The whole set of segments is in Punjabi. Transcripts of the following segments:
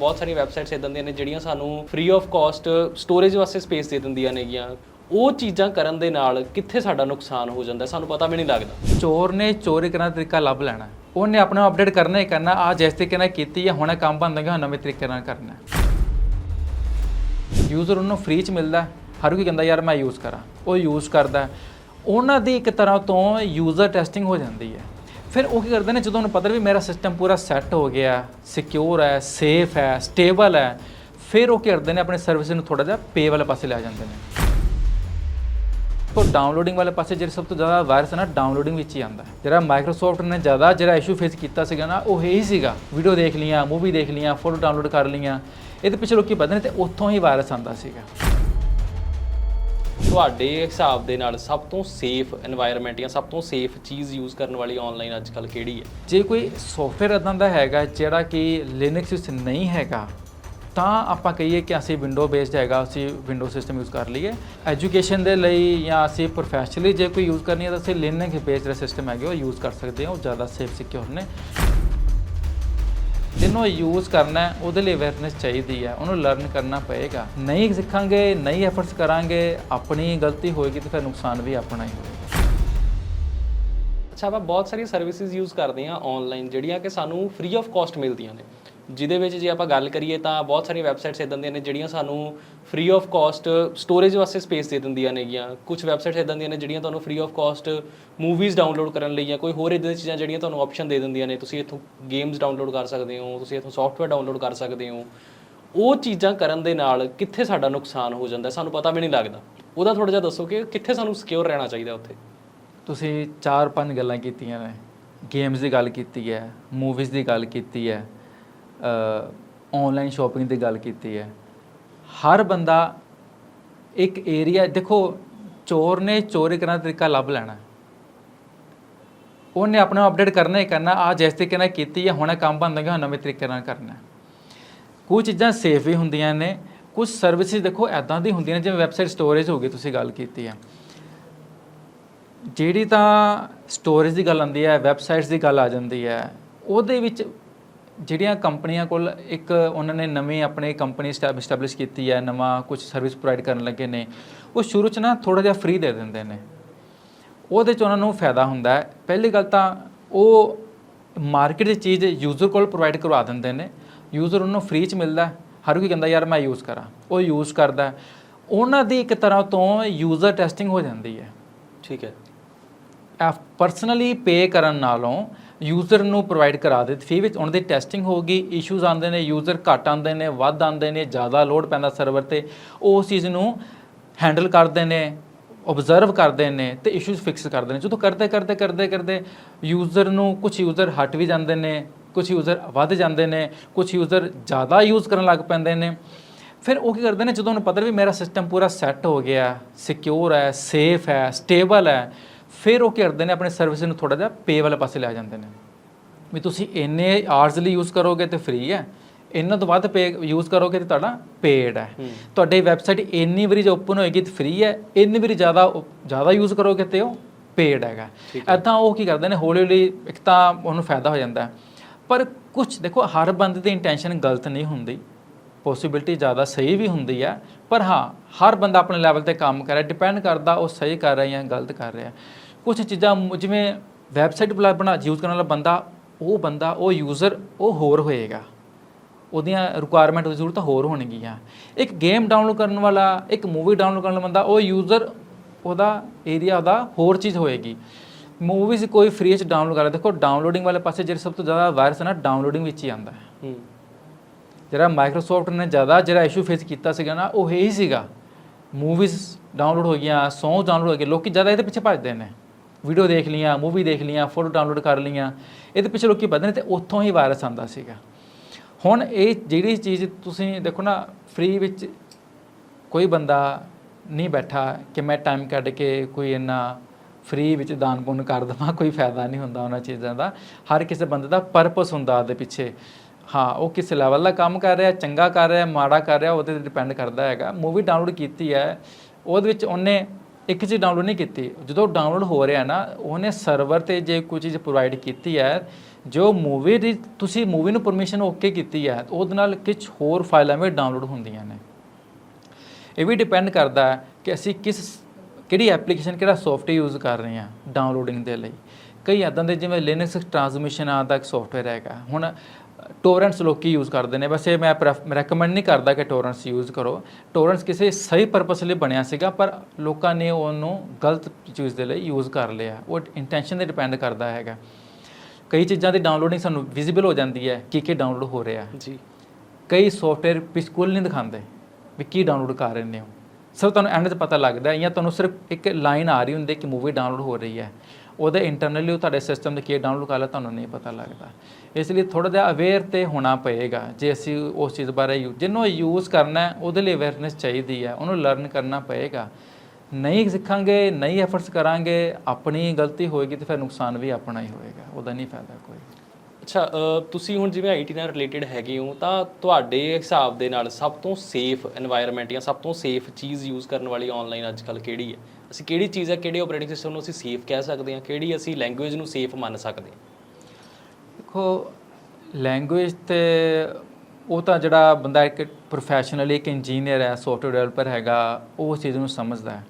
ਬਹੁਤ ਸਾਰੀਆਂ ਵੈਬਸਾਈਟਸ ਇਦਾਂ ਦੀਆਂ ਨੇ ਜਿਹੜੀਆਂ ਸਾਨੂੰ ਫ੍ਰੀ ਆਫ ਕਾਸਟ ਸਟੋਰੇਜ ਵਾਸਤੇ ਸਪੇਸ ਦੇ ਦਿੰਦੀਆਂ ਨੇਗੀਆਂ। ਉਹ ਚੀਜ਼ਾਂ ਕਰਨ ਦੇ ਨਾਲ ਕਿੱਥੇ ਸਾਡਾ ਨੁਕਸਾਨ ਹੋ ਜਾਂਦਾ, ਸਾਨੂੰ ਪਤਾ ਵੀ ਨਹੀਂ ਲੱਗਦਾ। ਚੋਰ ਨੇ ਚੋਰੀ ਕਰਨ ਦਾ ਤਰੀਕਾ ਲੱਭ ਲੈਣਾ ਉਹਨੇ ਆਪਣਾ ਅਪਡੇਟ ਕਰਨਾ ਹੀ ਕਰਨਾ ਆ ਜਿਸ ਤਰੀਕੇ ਨਾਲ ਕੀਤੀ ਹੈ ਹੁਣ ਕੰਮ ਬੰਦ ਹੋ ਗਿਆ ਨਵੇਂ ਤਰੀਕੇ ਨਾਲ ਕਰਨਾ ਯੂਜ਼ਰ ਉਹਨੂੰ ਫ੍ਰੀ ਚ ਮਿਲਦਾ ਹਰ ਕੋਈ ਕਹਿੰਦਾ, ਯਾਰ ਮੈਂ ਯੂਜ਼ ਕਰਾਂ। ਉਹ ਯੂਜ਼ ਕਰਦਾ ਉਹਨਾਂ ਦੀ ਇੱਕ ਤਰ੍ਹਾਂ ਤੋਂ ਯੂਜ਼ਰ ਟੈਸਟਿੰਗ ਹੋ ਜਾਂਦੀ ਹੈ। ਫਿਰ ਉਹ ਕੀ ਕਰਦੇ ਨੇ, ਜਦੋਂ ਉਹਨੂੰ ਪਤਾ ਵੀ ਮੇਰਾ ਸਿਸਟਮ ਪੂਰਾ ਸੈੱਟ ਹੋ ਗਿਆ ਸਿਕਿਉਰ ਹੈ ਸੇਫ ਹੈ ਸਟੇਬਲ ਹੈ, ਫਿਰ ਉਹ ਕੀ ਕਰਦੇ ਨੇ, ਆਪਣੇ ਸਰਵਿਸ ਨੂੰ ਥੋੜਾ ਜਿਹਾ ਪੇ ਵਾਲੇ ਪਾਸੇ ਲੈ ਜਾਂਦੇ ਨੇ। ਤੋਂ ਡਾਊਨਲੋਡਿੰਗ ਵਾਲੇ ਪਾਸੇ ਜਿਹੜੇ ਸਭ ਤੋਂ ਜ਼ਿਆਦਾ ਵਾਇਰਸ ਹੈ ਨਾ ਡਾਊਨਲੋਡਿੰਗ ਵਿੱਚ ਹੀ ਆਉਂਦਾ ਜਿਹੜਾ ਮਾਈਕਰੋਸਾਫਟ ਨੇ ਜ਼ਿਆਦਾ ਜਿਹੜਾ ਇਸ਼ੂ ਫੇਸ ਕੀਤਾ ਸੀਗਾ ਨਾ, ਉਹ ਇਹੀ ਸੀਗਾ। ਵੀਡੀਓ ਦੇਖ ਲਈਆਂ ਮੂਵੀ ਦੇਖ ਲਈਆਂ ਫੋਟੋ ਡਾਊਨਲੋਡ ਕਰ ਲਈਆਂ। ਇਹਦੇ ਪਿੱਛੇ ਲੋਕੀ ਵਧਦੇ ਨੇ ਤੇ ਉੱਥੋਂ ਹੀ ਵਾਇਰਸ ਆਉਂਦਾ ਸੀਗਾ। ਤੁਹਾਡੇ ਹਿਸਾਬ ਦੇ ਨਾਲ ਸਭ ਤੋਂ ਸੇਫ এনवायरमेंट ਜਾਂ ਸਭ ਤੋਂ ਸੇਫ ਚੀਜ਼ ਯੂਜ਼ ਕਰਨ ਵਾਲੀ ਆਨਲਾਈਨ ਅੱਜ ਕੱਲ ਕਿਹੜੀ ਹੈ? ਜੇ ਕੋਈ ਸੌਫਟਵੇਅਰ ਇਦਾਂ ਦਾ ਹੈਗਾ ਜਿਹੜਾ ਕਿ ਲਿਨਕਸ ਵਿੱਚ ਨਹੀਂ ਹੈਗਾ, ਤਾਂ ਆਪਾਂ ਕਹੀਏ ਕਿ ਅਸੀਂ ਵਿੰਡੋ ਬੇਸਡ ਹੈਗਾ, ਅਸੀਂ ਵਿੰਡੋ ਸਿਸਟਮ ਯੂਜ਼ ਕਰ ਲਈਏ। ਐਜੂਕੇਸ਼ਨ ਦੇ ਲਈ ਜਾਂ ਅਸੀਂ ਪ੍ਰੋਫੈਸ਼ਨਲੀ ਜੇ ਕੋਈ ਯੂਜ਼ ਕਰਨੀ ਹੈ ਤਾਂ ਅਸੀਂ ਲਿਨਕਸ ਬੇਸਡ ਸਿਸਟਮ ਹੈਗੇ, ਉਹ ਯੂਜ਼ ਕਰ ਸਕਦੇ ਹਾਂ, ਉਹ ਜ਼ਿਆਦਾ ਸੇਫ ਸਿਕਿਉਰ ਨੇ। ਜਿਹਨੂੰ ਯੂਜ਼ ਕਰਨਾ ਹੈ, ਉਹਦੇ ਲਈ ਅਵੇਅਰਨੈਸ ਚਾਹੀਦੀ ਹੈ। ਉਹਨੂੰ ਲਰਨ ਕਰਨਾ ਪਏਗਾ। ਨਹੀਂ ਸਿੱਖਾਂਗੇ, ਨਹੀਂ ਐਫਰਟਸ ਕਰਾਂਗੇ, ਆਪਣੀ ਗਲਤੀ ਹੋਏਗੀ ਤਾਂ ਫਿਰ ਨੁਕਸਾਨ ਵੀ ਆਪਣਾ ਹੀ ਹੋਏਗਾ। ਅੱਛਾ, ਆਪਾਂ ਬਹੁਤ ਸਾਰੀਆਂ ਸਰਵਿਸਿਜ਼ ਯੂਜ਼ ਕਰਦੇ ਹਾਂ ਆਨਲਾਈਨ ਜਿਹੜੀਆਂ ਕਿ ਸਾਨੂੰ ਫ੍ਰੀ ਆਫ ਕਾਸਟ ਮਿਲਦੀਆਂ ਨੇ। ਜਿਹਦੇ ਵਿੱਚ ਜੇ ਆਪਾਂ ਗੱਲ ਕਰੀਏ ਤਾਂ ਬਹੁਤ ਸਾਰੀਆਂ ਵੈਬਸਾਈਟਸ ਇਦਾਂ ਦੀਆਂ ਨੇ ਜਿਹੜੀਆਂ ਸਾਨੂੰ ਫ੍ਰੀ ਆਫ ਕਾਸਟ ਸਟੋਰੇਜ ਵਾਸਤੇ ਸਪੇਸ ਦੇ ਦਿੰਦੀਆਂ ਨੇਗੀਆਂ। ਕੁਝ ਵੈਬਸਾਈਟਸ ਇਦਾਂ ਦੀਆਂ ਨੇ ਜਿਹੜੀਆਂ ਤੁਹਾਨੂੰ free of cost movies download ਕਰਨ ਲਈ ਜਾਂ ਕੋਈ ਹੋਰ ਇਦਾਂ ਦੀਆਂ ਚੀਜ਼ਾਂ ਜਿਹੜੀਆਂ ਤੁਹਾਨੂੰ ਆਪਸ਼ਨ ਦੇ ਦਿੰਦੀਆਂ ਨੇ। ਤੁਸੀਂ ਇੱਥੋਂ ਗੇਮਸ ਡਾਊਨਲੋਡ ਕਰ ਸਕਦੇ ਹੋ, ਤੁਸੀਂ ਇੱਥੋਂ ਸੌਫਟਵੇਅਰ ਡਾਊਨਲੋਡ ਕਰ ਸਕਦੇ ਹੋ। ਉਹ ਚੀਜ਼ਾਂ ਕਰਨ ਦੇ ਨਾਲ ਕਿੱਥੇ ਸਾਡਾ ਨੁਕਸਾਨ ਹੋ ਜਾਂਦਾ ਸਾਨੂੰ ਪਤਾ ਵੀ ਨਹੀਂ ਲੱਗਦਾ। ਉਹਦਾ ਥੋੜਾ ਜਿਹਾ ਦੱਸੋ ਕਿ ਕਿੱਥੇ ਸਾਨੂੰ ਸਿਕਿਉਰ ਰਹਿਣਾ ਚਾਹੀਦਾ ਉੱਥੇ? ਤੁਸੀਂ ਚਾਰ ਪੰਜ ਗੱਲਾਂ ਕੀਤੀਆਂ ਨੇ। ਗੇਮਸ ਦੀ ਗੱਲ ਕੀਤੀ ਹੈ ਮੂਵੀਜ਼ ਦੀ ਗੱਲ ਕੀਤੀ ਹੈ। ਆਨਲਾਈਨ ਸ਼ਾਪਿੰਗ ਦੀ ਗੱਲ ਕੀਤੀ ਹੈ। ਹਰ ਬੰਦਾ ਇੱਕ ਏਰੀਆ ਦੇਖੋ, ਚੋਰ ਨੇ ਚੋਰੀ ਕਰਨ ਦਾ ਤਰੀਕਾ ਲੱਭ ਲੈਣਾ। ਉਹਨੇ ਆਪਣਾ ਅਪਡੇਟ ਕਰਨਾ ਹੀ ਕਰਨਾ ਆ ਜਿਸ ਤਰੀਕੇ ਨਾਲ ਕੀਤੀ ਹੈ, ਹੁਣ ਕੰਮ ਬੰਦ ਹੋ ਗਿਆ ਨਵੇਂ ਤਰੀਕੇ ਨਾਲ ਕਰਨਾ ਕੁਝ ਚੀਜ਼ਾਂ ਸੇਫ ਵੀ ਹੁੰਦੀਆਂ ਨੇ, ਕੁਝ ਸਰਵਿਸਿਜ਼ ਦੇਖੋ ਐਦਾਂ ਦੀ ਹੁੰਦੀਆਂ ਨੇ, ਜਿਵੇਂ ਵੈਬਸਾਈਟ ਸਟੋਰੇਜ ਹੋ ਗਈ, ਤੁਸੀਂ ਗੱਲ ਕੀਤੀ ਹੈ। ਜਿਹੜੀ ਤਾਂ ਸਟੋਰੇਜ ਦੀ ਗੱਲ ਆਉਂਦੀ ਹੈ ਵੈਬਸਾਈਟਸ ਦੀ ਗੱਲ ਆ ਜਾਂਦੀ ਹੈ, ਉਹਦੇ ਵਿੱਚ ਜਿਹੜੀਆਂ ਕੰਪਨੀਆਂ ਕੋਲ ਇੱਕ ਉਹਨਾਂ ਨੇ ਨਵੀਂ ਆਪਣੀ ਕੰਪਨੀ ਸਟੈਬਲਿਸ਼ ਕੀਤੀ ਹੈ ਨਵਾਂ ਕੁਝ ਸਰਵਿਸ ਪ੍ਰੋਵਾਈਡ ਕਰਨ ਲੱਗੇ ਨੇ ਉਹ ਸ਼ੁਰੂ 'ਚ ਨਾ ਥੋੜਾ ਜਿਹਾ ਫ੍ਰੀ ਦੇ ਦਿੰਦੇ ਨੇ। ਉਹਦੇ 'ਚ ਉਹਨਾਂ ਨੂੰ ਫਾਇਦਾ ਹੁੰਦਾ ਹੈ। ਪਹਿਲੀ ਗੱਲ ਤਾਂ ਉਹ ਮਾਰਕੀਟ ਦੀ ਚੀਜ਼ ਯੂਜ਼ਰ ਕੋਲ ਪ੍ਰੋਵਾਈਡ ਕਰਵਾ ਦਿੰਦੇ ਨੇ। ਯੂਜ਼ਰ ਉਹਨੂੰ ਫ੍ਰੀ 'ਚ ਮਿਲਦਾ। ਹਰ ਕੋਈ ਕਹਿੰਦਾ ਯਾਰ ਮੈਂ ਯੂਜ਼ ਕਰਾਂ। ਉਹ ਯੂਜ਼ ਕਰਦਾ। ਉਹਨਾਂ ਦੀ ਇੱਕ ਤਰ੍ਹਾਂ ਤੋਂ ਯੂਜ਼ਰ ਟੈਸਟਿੰਗ ਹੋ ਜਾਂਦੀ ਹੈ। ਠੀਕ ਹੈ। ਪਰਸਨਲੀ ਪੇ ਕਰਨ ਨਾਲੋਂ ਯੂਜ਼ਰ ਨੂੰ ਪ੍ਰੋਵਾਈਡ ਕਰਾ ਦੇ ਫੀ ਵਿੱਚ ਉਹਨਾਂ ਦੀ ਟੈਸਟਿੰਗ ਹੋਗੀ ਇਸ਼ੂਜ਼ ਆਉਂਦੇ ਨੇ ਯੂਜ਼ਰ ਘੱਟ ਆਉਂਦੇ ਨੇ, ਵੱਧ ਆਉਂਦੇ ਨੇ, ਜ਼ਿਆਦਾ ਲੋਡ ਪੈਂਦਾ ਸਰਵਰ ਤੇ ਉਹ ਉਸ ਚੀਜ਼ ਨੂੰ ਹੈਂਡਲ ਕਰਦੇ ਨੇ ਆਬਜ਼ਰਵ ਕਰਦੇ ਨੇ, ਤੇ ਇਸ਼ੂਜ਼ ਫਿਕਸ ਕਰਦੇ ਨੇ। ਜਦੋਂ ਕਰਦੇ ਕਰਦੇ ਕਰਦੇ ਕਰਦੇ ਯੂਜ਼ਰ ਨੂੰ ਕੁਝ ਯੂਜ਼ਰ ਹਟ ਵੀ ਜਾਂਦੇ ਨੇ ਕੁਝ ਯੂਜ਼ਰ ਵੱਧ ਜਾਂਦੇ ਨੇ ਕੁਝ ਯੂਜ਼ਰ ਜ਼ਿਆਦਾ ਯੂਜ਼ ਕਰਨ ਲੱਗ ਪੈਂਦੇ ਨੇ। ਫਿਰ ਉਹ ਕੀ ਕਰਦੇ ਨੇ, ਜਦੋਂ ਉਹਨੂੰ ਪਤਾ ਵੀ ਮੇਰਾ ਸਿਸਟਮ ਪੂਰਾ ਸੈੱਟ ਹੋ ਗਿਆ ਸਿਕਿਉਰ ਹੈ ਸੇਫ ਹੈ ਸਟੇਬਲ ਹੈ ਫਿਰ ਉਹ ਕੀ ਕਰਦੇ ਨੇ ਆਪਣੇ ਸਰਵਿਸ ਨੂੰ ਥੋੜਾ ਜਿਹਾ ਪੇ ਵਾਲੇ ਪਾਸੇ ਲੈ ਜਾਂਦੇ ਨੇ। ਵੀ ਤੁਸੀਂ ਇੰਨੇ ਆਵਰਸ ਲਈ ਯੂਜ਼ ਕਰੋਗੇ ਤੇ ਫ੍ਰੀ ਹੈ। ਇਹਨਾਂ ਤੋਂ ਵੱਧ ਪੇ ਯੂਜ਼ ਕਰੋਗੇ ਤੇ ਤੁਹਾਡਾ ਪੇਡ ਹੈ। ਤੁਹਾਡੀ ਵੈਬਸਾਈਟ ਇੰਨੀ ਵਾਰੀ ਜੇ ਓਪਨ ਹੋਏਗੀ ਤੇ ਫ੍ਰੀ ਹੈ ਇੰਨੀ ਵਾਰੀ ਜ਼ਿਆਦਾ ਜ਼ਿਆਦਾ ਯੂਜ਼ ਕਰੋਗੇ ਤੇ ਉਹ ਪੇਡ ਹੈਗਾ। ਐਦਾਂ ਉਹ ਕੀ ਕਰਦੇ ਨੇ ਹੌਲੀ ਹੌਲੀ ਇੱਕ ਤਾਂ ਉਹਨੂੰ ਫਾਇਦਾ ਹੋ ਜਾਂਦਾ ਪਰ ਕੁਝ ਦੇਖੋ ਹਰ ਬੰਦੇ ਦੀ ਇੰਟੈਂਸ਼ਨ ਗਲਤ ਨਹੀਂ ਹੁੰਦੀ। ਪੋਸਿਬਿਲਿਟੀ ਜ਼ਿਆਦਾ ਸਹੀ ਵੀ ਹੁੰਦੀ ਹੈ। ਪਰ ਹਾਂ ਹਰ ਬੰਦਾ ਆਪਣੇ ਲੈਵਲ ਤੇ ਕੰਮ ਕਰ ਰਿਹਾ ਡਿਪੈਂਡ ਕਰਦਾ ਉਹ ਸਹੀ ਕਰ ਰਿਹਾ ਜਾਂ ਗਲਤ ਕਰ ਰਿਹਾ। ਕੁਝ ਚੀਜ਼ਾਂ ਜਿਵੇਂ ਵੈਬਸਾਈਟ ਬਣਾ ਯੂਜ਼ ਕਰਨ ਵਾਲਾ ਬੰਦਾ ਉਹ ਬੰਦਾ ਉਹ ਯੂਜ਼ਰ ਉਹ ਹੋਰ ਹੋਏਗਾ। ਉਹਦੀਆਂ ਰਿਕੁਆਇਰਮੈਂਟ ਦੀ ਜ਼ਰੂਰਤ ਹੋਰ ਹੋਣਗੀਆਂ। ਇੱਕ ਗੇਮ ਡਾਊਨਲੋਡ ਕਰਨ ਵਾਲਾ ਇੱਕ ਮੂਵੀ ਡਾਊਨਲੋਡ ਕਰਨ ਵਾਲਾ ਬੰਦਾ ਉਹ ਯੂਜ਼ਰ ਉਹਦਾ ਏਰੀਆ ਉਹਦਾ ਹੋਰ ਚੀਜ਼ ਹੋਏਗੀ। ਮੂਵੀਜ਼ ਕੋਈ ਫ੍ਰੀ ਚ ਡਾਊਨਲੋਡ ਕਰ ਦੇਖੋ ਡਾਊਨਲੋਡਿੰਗ ਵਾਲੇ ਪਾਸੇ ਜਿਹੜੇ ਸਭ ਤੋਂ ਜ਼ਿਆਦਾ ਵਾਇਰਸ ਹੈ ਨਾ ਡਾਊਨਲੋਡਿੰਗ ਵਿੱਚ ਹੀ ਆਉਂਦਾ ਹੈ। ਜਿਹੜਾ ਮਾਈਕਰੋਸਾਫਟ ਨੇ ਜ਼ਿਆਦਾ ਜਿਹੜਾ ਇਸ਼ੂ ਫੇਸ ਕੀਤਾ ਸੀਗਾ ਨਾ ਉਹ ਇਹੀ ਸੀਗਾ। ਮੂਵੀਜ਼ ਡਾਊਨਲੋਡ ਹੋ ਗਈਆਂ Songs ਡਾਊਨਲੋਡ ਹੋ ਗਏ ਲੋਕੀ ਜ਼ਿਆਦਾ ਇਹਦੇ ਪਿੱਛੇ ਭੱਜਦੇ ਨੇ। ਵੀਡੀਓ ਦੇਖ ਲੀਆਂ ਮੂਵੀ ਦੇਖ ਲੀਆਂ ਫੋਟੋ ਡਾਊਨਲੋਡ ਕਰ ਲੀਆਂ ਇਹਦੇ ਪਿੱਛੇ ਲੋਕੀ ਭੱਜਦੇ ਨੇ ਤੇ ਉੱਥੋਂ ਹੀ ਵਾਇਰਸ ਆਉਂਦਾ ਸੀਗਾ। ਹੁਣ ਇਹ ਜਿਹੜੀ ਚੀਜ਼ ਤੁਸੀਂ ਦੇਖੋ ਨਾ ਫ੍ਰੀ ਵਿੱਚ ਕੋਈ ਬੰਦਾ ਨਹੀਂ ਬੈਠਾ ਕਿ ਮੈਂ ਟਾਈਮ ਕੱਢ ਕੇ ਕੋਈ ਇੰਨਾ ਫ੍ਰੀ ਵਿੱਚ ਦਾਨ ਪੁੰਨ ਕਰ ਦੇਵਾਂ, ਕੋਈ ਫਾਇਦਾ ਨਹੀਂ ਹੁੰਦਾ ਉਹਨਾਂ ਚੀਜ਼ਾਂ ਦਾ। ਹਰ ਕਿਸੇ ਬੰਦੇ ਦਾ ਪਰਪਸ ਹੁੰਦਾ ਉਹਦੇ ਪਿੱਛੇ। ਹਾਂ, ਉਹ ਕਿਸ ਲੈਵਲ ਦਾ ਕੰਮ ਕਰ ਰਿਹਾ, ਚੰਗਾ ਕਰ ਰਿਹਾ, ਮਾੜਾ ਕਰ ਰਿਹਾ, ਉਹਦੇ ਤੇ ਡਿਪੈਂਡ ਕਰਦਾ ਹੈਗਾ। ਮੂਵੀ ਡਾਊਨਲੋਡ ਕੀਤੀ ਹੈ, ਉਹਦੇ ਵਿੱਚ ਉਹਨੇ ਇੱਕ ਚੀਜ਼ ਡਾਊਨਲੋਡ ਨਹੀਂ ਕੀਤੀ। ਜਦੋਂ ਡਾਊਨਲੋਡ ਹੋ ਰਿਹਾ ਨਾ, ਉਹਨੇ ਸਰਵਰ ਤੇ ਜੇ ਕੋਈ ਚੀਜ਼ ਪ੍ਰੋਵਾਈਡ ਕੀਤੀ ਹੈ, ਜੋ ਮੂਵੀ ਦੀ ਤੁਸੀਂ ਮੂਵੀ ਨੂੰ ਪਰਮਿਸ਼ਨ ਓਕੇ ਕੀਤੀ ਹੈ ਉਹਦੇ ਨਾਲ ਕੁਝ ਹੋਰ ਫਾਈਲਾਂ ਵੀ ਡਾਊਨਲੋਡ ਹੁੰਦੀਆਂ ਨੇ। ਇਹ ਵੀ ਡਿਪੈਂਡ ਕਰਦਾ ਹੈ ਕਿ ਅਸੀਂ ਕਿਸ, ਕਿਹੜੀ ਐਪਲੀਕੇਸ਼ਨ ਕਿਹੜਾ ਸੌਫਟਵੇਅਰ ਯੂਜ਼ ਕਰ ਰਹੇ ਹਾਂ ਡਾਊਨਲੋਡਿੰਗ ਦੇ ਲਈ। ਕਈ ਇਦਾਂ ਦੇ ਜਿਵੇਂ ਲਿਨਕਸ ਟ੍ਰਾਂਸਮਿਸ਼ਨ ਆਂ ਦਾ ਇੱਕ ਸੌਫਟਵੇਅਰ ਹੈਗਾ। ਹੁਣ ਟੋਰੈਂਟਸ ਲੋਕੀ ਯੂਜ਼ ਕਰਦੇ ਨੇ। ਵੈਸੇ ਮੈਂ ਰეკਮੈਂਡ ਨਹੀਂ ਕਰਦਾ ਕਿ ਟੋਰੈਂਟਸ ਯੂਜ਼ ਕਰੋ। ਟੋਰੈਂਟਸ ਕਿਸੇ ਸਹੀ ਪਰਪਸ ਲਈ ਬਣਿਆ ਸੀਗਾ ਪਰ ਲੋਕਾਂ ਨੇ ਉਹਨੂੰ ਗਲਤ ਚੀਜ਼ ਦੇ ਲਈ ਯੂਜ਼ ਕਰ ਲਿਆ। ਉਹ ਇੰਟੈਂਸ਼ਨ ਤੇ ਡਿਪੈਂਡ ਕਰਦਾ ਹੈਗਾ। ਕਈ ਚੀਜ਼ਾਂ ਦੀ ਡਾਊਨਲੋਡਿੰਗ ਸਾਨੂੰ ਵਿਜ਼ੀਬਲ ਹੋ ਜਾਂਦੀ ਹੈ ਕਿ ਕੀ ਡਾਊਨਲੋਡ ਹੋ ਰਿਹਾ। ਜੀ। ਕਈ ਸੌਫਟਵੇਅਰ ਬਿਲਕੁਲ ਨਹੀਂ ਦਿਖਾਉਂਦੇ ਵੀ ਕੀ ਡਾਊਨਲੋਡ ਕਰ ਰਹੇ ਨੇ ਉਹ। ਸਿਰਫ ਤੁਹਾਨੂੰ ਐਂਡ 'ਚ ਪਤਾ ਲੱਗਦਾ ਹੈ ਜਾਂ ਤੁਹਾਨੂੰ ਸਿਰਫ ਇੱਕ ਲਾਈਨ ਆ ਰਹੀ ਹੁੰਦੀ ਹੈ ਕਿ ਮੂਵੀ ਡਾਊਨਲੋਡ ਹੋ ਰਹੀ ਹੈ। ਉਹਦੇ ਇੰਟਰਨਲੀ ਉਹ ਤੁਹਾਡੇ ਸਿਸਟਮ ਤੇ ਕੀ ਡਾਊਨਲੋਡ ਕਰ ਲਿਆ ਤੁਹਾਨੂੰ ਨਹੀਂ ਪਤਾ ਲੱਗਦਾ। ਇਸ ਲਈ ਥੋੜਾ ਜਿਹਾ ਅਵੇਅਰ ਤੇ ਹੋਣਾ ਪਏਗਾ, ਜੇ ਅਸੀਂ ਉਸ ਚੀਜ਼ ਬਾਰੇ ਯੂ- ਜਿਹਨੂੰ ਯੂਜ਼ ਕਰਨਾ ਉਹਦੇ ਲਈ ਅਵੇਅਰਨੈਸ ਚਾਹੀਦੀ ਹੈ, ਉਹਨੂੰ ਲਰਨ ਕਰਨਾ ਪਏਗਾ। ਨਹੀਂ ਸਿੱਖਾਂਗੇ, ਨਹੀਂ ਐਫਰਟਸ ਕਰਾਂਗੇ, ਆਪਣੀ ਗਲਤੀ ਹੋਏਗੀ ਤੇ ਫਿਰ ਨੁਕਸਾਨ ਵੀ ਆਪਣਾ ਹੀ ਹੋਏਗਾ, ਉਹਦਾ ਨਹੀਂ ਫਾਇਦਾ ਕੋਈ। ਅੱਛਾ ਤੁਸੀਂ ਹੁਣ ਜਿਵੇਂ ਆਈਟੀ ਨਾਲ ਰਿਲੇਟਡ ਹੈਗੇ ਹੋ, ਤਾਂ ਤੁਹਾਡੇ ਹਿਸਾਬ ਦੇ ਨਾਲ ਸਭ ਤੋਂ ਸੇਫ এনवायरमेंट ਜਾਂ ਸਭ ਤੋਂ ਸੇਫ ਚੀਜ਼ ਯੂਜ਼ ਕਰਨ ਵਾਲੀ ਆਨਲਾਈਨ ਅੱਜਕੱਲ ਕਿਹੜੀ ਹੈ? ਅਸੀਂ ਕਿਹੜੀ ਚੀਜ਼ ਹੈ, ਕਿਹੜੇ ਆਪਰੇਟਿੰਗ ਸਿਸਟਮ ਨੂੰ ਅਸੀਂ ਸੇਫ ਕਹਿ ਸਕਦੇ ਹਾਂ, ਕਿਹੜੀ ਅਸੀਂ ਲੈਂਗੁਏਜ ਨੂੰ ਸੇਫ ਮੰਨ ਸਕਦੇ ਹਾਂ? ਦੇਖੋ ਲੈਂਗੁਏਜ ਤੇ ਉਹ ਤਾਂ ਜਿਹੜਾ ਬੰਦਾ ਇੱਕ ਪ੍ਰੋਫੈਸ਼ਨਲ ਇੱਕ ਇੰਜੀਨੀਅਰ ਹੈ ਸੌਫਟਵੇਅਰ ਡਿਵੈਲਪਰ ਹੈਗਾ, ਉਹ ਚੀਜ਼ ਨੂੰ ਸਮਝਦਾ ਹੈ।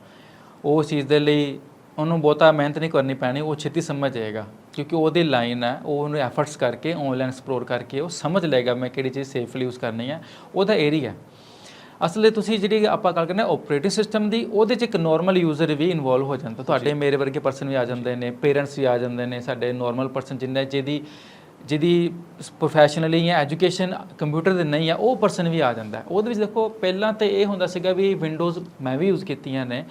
ਉਹ ਚੀਜ਼ ਦੇ ਲਈ ਉਹਨੂੰ ਬਹੁਤਾ ਮਿਹਨਤ ਨਹੀਂ ਕਰਨੀ ਪੈਣੀ ਉਹ ਛੇਤੀ ਸਮਝ ਜਾਏਗਾ। ਕਿਉਂਕਿ ਉਹਦੀ ਲਾਈਨ ਹੈ ਉਹ ਉਹਨੂੰ ਐਫਰਟਸ ਕਰਕੇ ਆਨਲਾਈਨ ਐਕਸਪਲੋਰ ਕਰਕੇ ਉਹ ਸਮਝ ਲਏਗਾ ਮੈਂ ਕਿਹੜੀ ਚੀਜ਼ ਸੇਫਲੀ ਯੂਜ਼ ਕਰਨੀ ਹੈ। ਉਹਦਾ ਏਰੀਆ ਅਸਲੇ ਤੁਸੀਂ ਜਿਹੜੀ ਆਪਾਂ ਗੱਲ ਕਰਨੇ ਆਪਰੇਟਿੰਗ ਸਿਸਟਮ ਦੀ ਉਹਦੇ 'ਚ ਇੱਕ ਨਾਰਮਲ ਯੂਜ਼ਰ ਵੀ ਇਨਵੋਲਵ ਹੋ ਜਾਂਦਾ। ਤੁਹਾਡੇ ਮੇਰੇ ਵਰਗੇ ਪਰਸਨ ਵੀ ਆ ਜਾਂਦੇ ਨੇ ਪੇਰੈਂਟਸ ਵੀ ਆ ਜਾਂਦੇ ਨੇ ਸਾਡੇ ਨਾਰਮਲ ਪਰਸਨ ਜਿੰਨੇ ਜਿਹਦੀ ਜਿਹਦੀ ਪ੍ਰੋਫੈਸ਼ਨਲੀ ਜਾਂ ਐਜੂਕੇਸ਼ਨ ਕੰਪਿਊਟਰ ਦੇ ਨਹੀਂ ਆ ਉਹ ਪਰਸਨ ਵੀ ਆ ਜਾਂਦਾ ਉਹਦੇ ਵਿੱਚ ਦੇਖੋ, ਪਹਿਲਾਂ ਤੇ ਇਹ ਹੁੰਦਾ ਸੀਗਾ ਵੀ ਵਿੰਡੋਜ਼ ਮੈਂ ਵੀ ਯੂਜ਼ ਕੀਤੀਆਂ ਨੇ।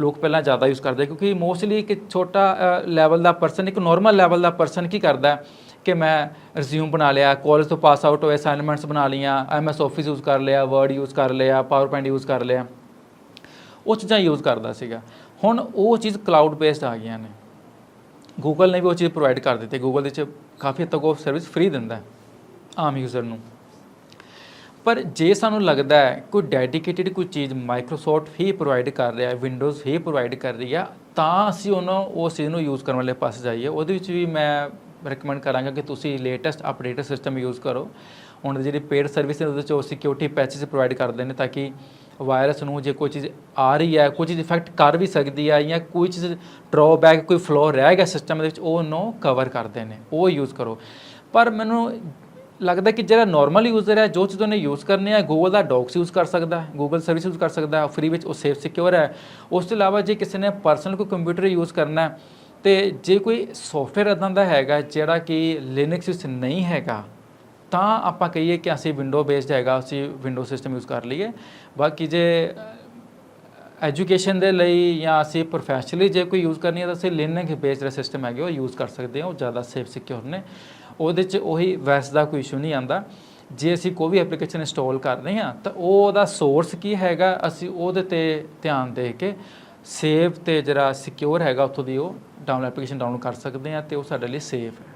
ਲੋਕ ਪਹਿਲਾਂ ਜ਼ਿਆਦਾ ਯੂਜ਼ ਕਰਦੇ ਕਿਉਂਕਿ ਮੋਸਟਲੀ ਇੱਕ ਛੋਟਾ ਲੈਵਲ ਦਾ ਪਰਸਨ ਇੱਕ ਨਾਰਮਲ ਲੈਵਲ ਦਾ ਪਰਸਨ ਕੀ ਕਰਦਾ ਕਿ ਮੈਂ ਰਿਜ਼ਿਊਮ ਬਣਾ ਲਿਆ ਕਾਲਜ ਤੋਂ ਪਾਸ ਆਊਟ ਹੋਏ ਅਸਾਈਨਮੈਂਟਸ ਬਣਾ ਲੀਆਂ ਐਮਐਸ ਆਫਿਸ ਯੂਜ਼ ਕਰ ਲਿਆ ਵਰਡ ਯੂਜ਼ ਕਰ ਲਿਆ ਪਾਵਰ ਯੂਜ਼ ਕਰ ਲਿਆ। ਉਹ ਚੀਜ਼ਾਂ ਯੂਜ਼ ਕਰਦਾ ਸੀਗਾ। ਹੁਣ ਉਹ ਚੀਜ਼ ਕਲਾਊਡ ਬੇਸਡ ਆ ਗਈਆਂ ਨੇ। ਗੂਗਲ ਨੇ ਵੀ ਉਹ ਚੀਜ਼ ਪ੍ਰੋਵਾਈਡ ਕਰ ਦਿੱਤੀ। ਗੂਗਲ ਦੇ ਵਿੱਚ ਕਾਫੀ ਹੱਦ ਤੱਕ ਉਹ ਸਰਵਿਸ ਫ੍ਰੀ ਦਿੰਦਾ ਹੈ ਆਮ ਯੂਜ਼ਰ ਨੂੰ। ਪਰ ਜੇ ਸਾਨੂੰ ਲੱਗਦਾ ਹੈ ਕੋਈ ਡੈਡੀਕੇਟਿਡ ਕੋਈ ਚੀਜ਼ ਮਾਈਕਰੋਸਾਫਟ ਹੀ ਪ੍ਰੋਵਾਈਡ ਕਰ ਰਿਹਾ ਹੈ ਵਿੰਡੋਜ਼ ਹੀ ਪ੍ਰੋਵਾਈਡ ਕਰ ਰਹੀ ਹੈ ਤਾਂ ਅਸੀਂ ਉਹਨਾਂ ਉਸ ਚੀਜ਼ ਨੂੰ ਯੂਜ਼ ਕਰਨ ਵਾਲੇ ਪਾਸੇ ਜਾਈਏ। ਉਹਦੇ ਵਿੱਚ ਵੀ ਮੈਂ ਰეკਮੈਂਡ ਕਰਾਂਗਾ ਕਿ ਤੁਸੀਂ ਲੇਟੈਸਟ ਅਪਡੇਟਡ ਸਿਸਟਮ ਯੂਜ਼ ਕਰੋ। ਉਹਨਾਂ ਦੀ ਜਿਹੜੀ ਪੇਡ ਸਰਵਿਸ ਹੈ, ਉਹਦੇ ਚ ਉਹ ਸਿਕਿਉਰਿਟੀ ਪੈਚਸ ਪ੍ਰੋਵਾਈਡ ਕਰਦੇ ਨੇ ਤਾਂ ਕਿ ਵਾਇਰਸ ਨੂੰ ਜੇ ਕੋਈ ਚੀਜ਼ ਆ ਰਹੀ ਹੈ, ਕੋਈ ਚੀਜ਼ ਇਫੈਕਟ ਕਰ ਵੀ ਸਕਦੀ ਹੈ ਜਾਂ ਕੋਈ ਚੀਜ਼ ਡਰਾਬੈਕ ਕੋਈ ਫਲੋ ਰਹਿ ਗਿਆ ਸਿਸਟਮ ਦੇ ਵਿੱਚ, ਉਹ ਨੂੰ ਕਵਰ ਕਰਦੇ ਨੇ, ਉਹ ਯੂਜ਼ ਕਰੋ। ਪਰ ਮੈਨੂੰ ਲੱਗਦਾ ਕਿ ਜਿਹੜਾ ਨਾਰਮਲ ਯੂਜ਼ਰ ਹੈ, ਜੋ ਚੀਜ਼ ਉਹਨੇ ਯੂਜ਼ ਕਰਨੀ ਹੈ ਗੂਗਲ ਦਾ ਡੌਕਸ ਯੂਜ਼ ਕਰ ਸਕਦਾ ਹੈ ਗੂਗਲ ਸਰਵਿਸ ਯੂਜ਼ ਕਰ ਸਕਦਾ ਹੈ ਫ੍ਰੀ ਵਿੱਚ ਉਹ ਸੇਫ ਸਿਕਿਉਰ ਹੈ। ਉਸ ਤੋਂ ਇਲਾਵਾ ਜੇ ਕਿਸੇ ਨੇ ਪਰਸਨਲ ਕੋਈ ਕੰਪਿਊਟਰ ਯੂਜ਼ ਕਰਨਾ ਹੈ, ਤੇ ਜੇ ਕੋਈ ਸੌਫਟਵੇਅਰ ਇਦਾਂ ਦਾ ਹੈਗਾ, ਜਿਹੜਾ ਕਿ ਲਿਨਕਸ ਵਿੱਚ ਨਹੀਂ ਹੈਗਾ ਤਾਂ ਆਪਾਂ ਕਹੀਏ ਕਿ ਅਸੀਂ ਵਿੰਡੋ ਬੇਸਡ ਹੈਗਾ, ਅਸੀਂ ਵਿੰਡੋ ਸਿਸਟਮ ਯੂਜ਼ ਕਰ ਲਈਏ। ਬਾਕੀ ਜੇ ਐਜੂਕੇਸ਼ਨ ਦੇ ਲਈ ਜਾਂ ਅਸੀਂ ਪ੍ਰੋਫੈਸ਼ਨਲੀ ਜੇ ਕੋਈ ਯੂਜ਼ ਕਰਨੀ ਹੈ ਤਾਂ ਅਸੀਂ ਲਿਨਕਸ ਬੇਸਡ ਸਿਸਟਮ ਹੈਗੇ ਉਹ ਯੂਜ਼ ਕਰ ਸਕਦੇ ਹਾਂ, ਉਹ ਜ਼ਿਆਦਾ ਸੇਫ ਸਿਕਿਉਰ ਨੇ। ਉਹਦੇ 'ਚ ਉਹੀ ਵੈਸ ਦਾ ਕੋਈ ਇਸ਼ੂ ਨਹੀਂ ਆਂਦਾ ਜੇ ਅਸੀਂ ਕੋਈ ਵੀ ਐਪਲੀਕੇਸ਼ਨ ਇੰਸਟਾਲ ਕਰ ਰਹੇ ਹਾਂ, ਤਾਂ ਉਹ ਉਹਦਾ ਸੋਰਸ ਕੀ ਹੈਗਾ, ਅਸੀਂ ਉਹਦੇ ਤੇ ਧਿਆਨ ਦੇ ਕੇ ਸੇਫ ਤੇ ਜਿਹੜਾ ਸਿਕਿਉਰ ਹੈਗਾ, ਉੱਥੋਂ ਦੀ ਉਹ ਡਾਊਨਲੋਡ ਐਪਲੀਕੇਸ਼ਨ ਡਾਊਨਲੋਡ ਕਰ ਸਕਦੇ ਹਾਂ ਤੇ ਉਹ ਸਾਡੇ ਲਈ ਸੇਫ ਹੈ।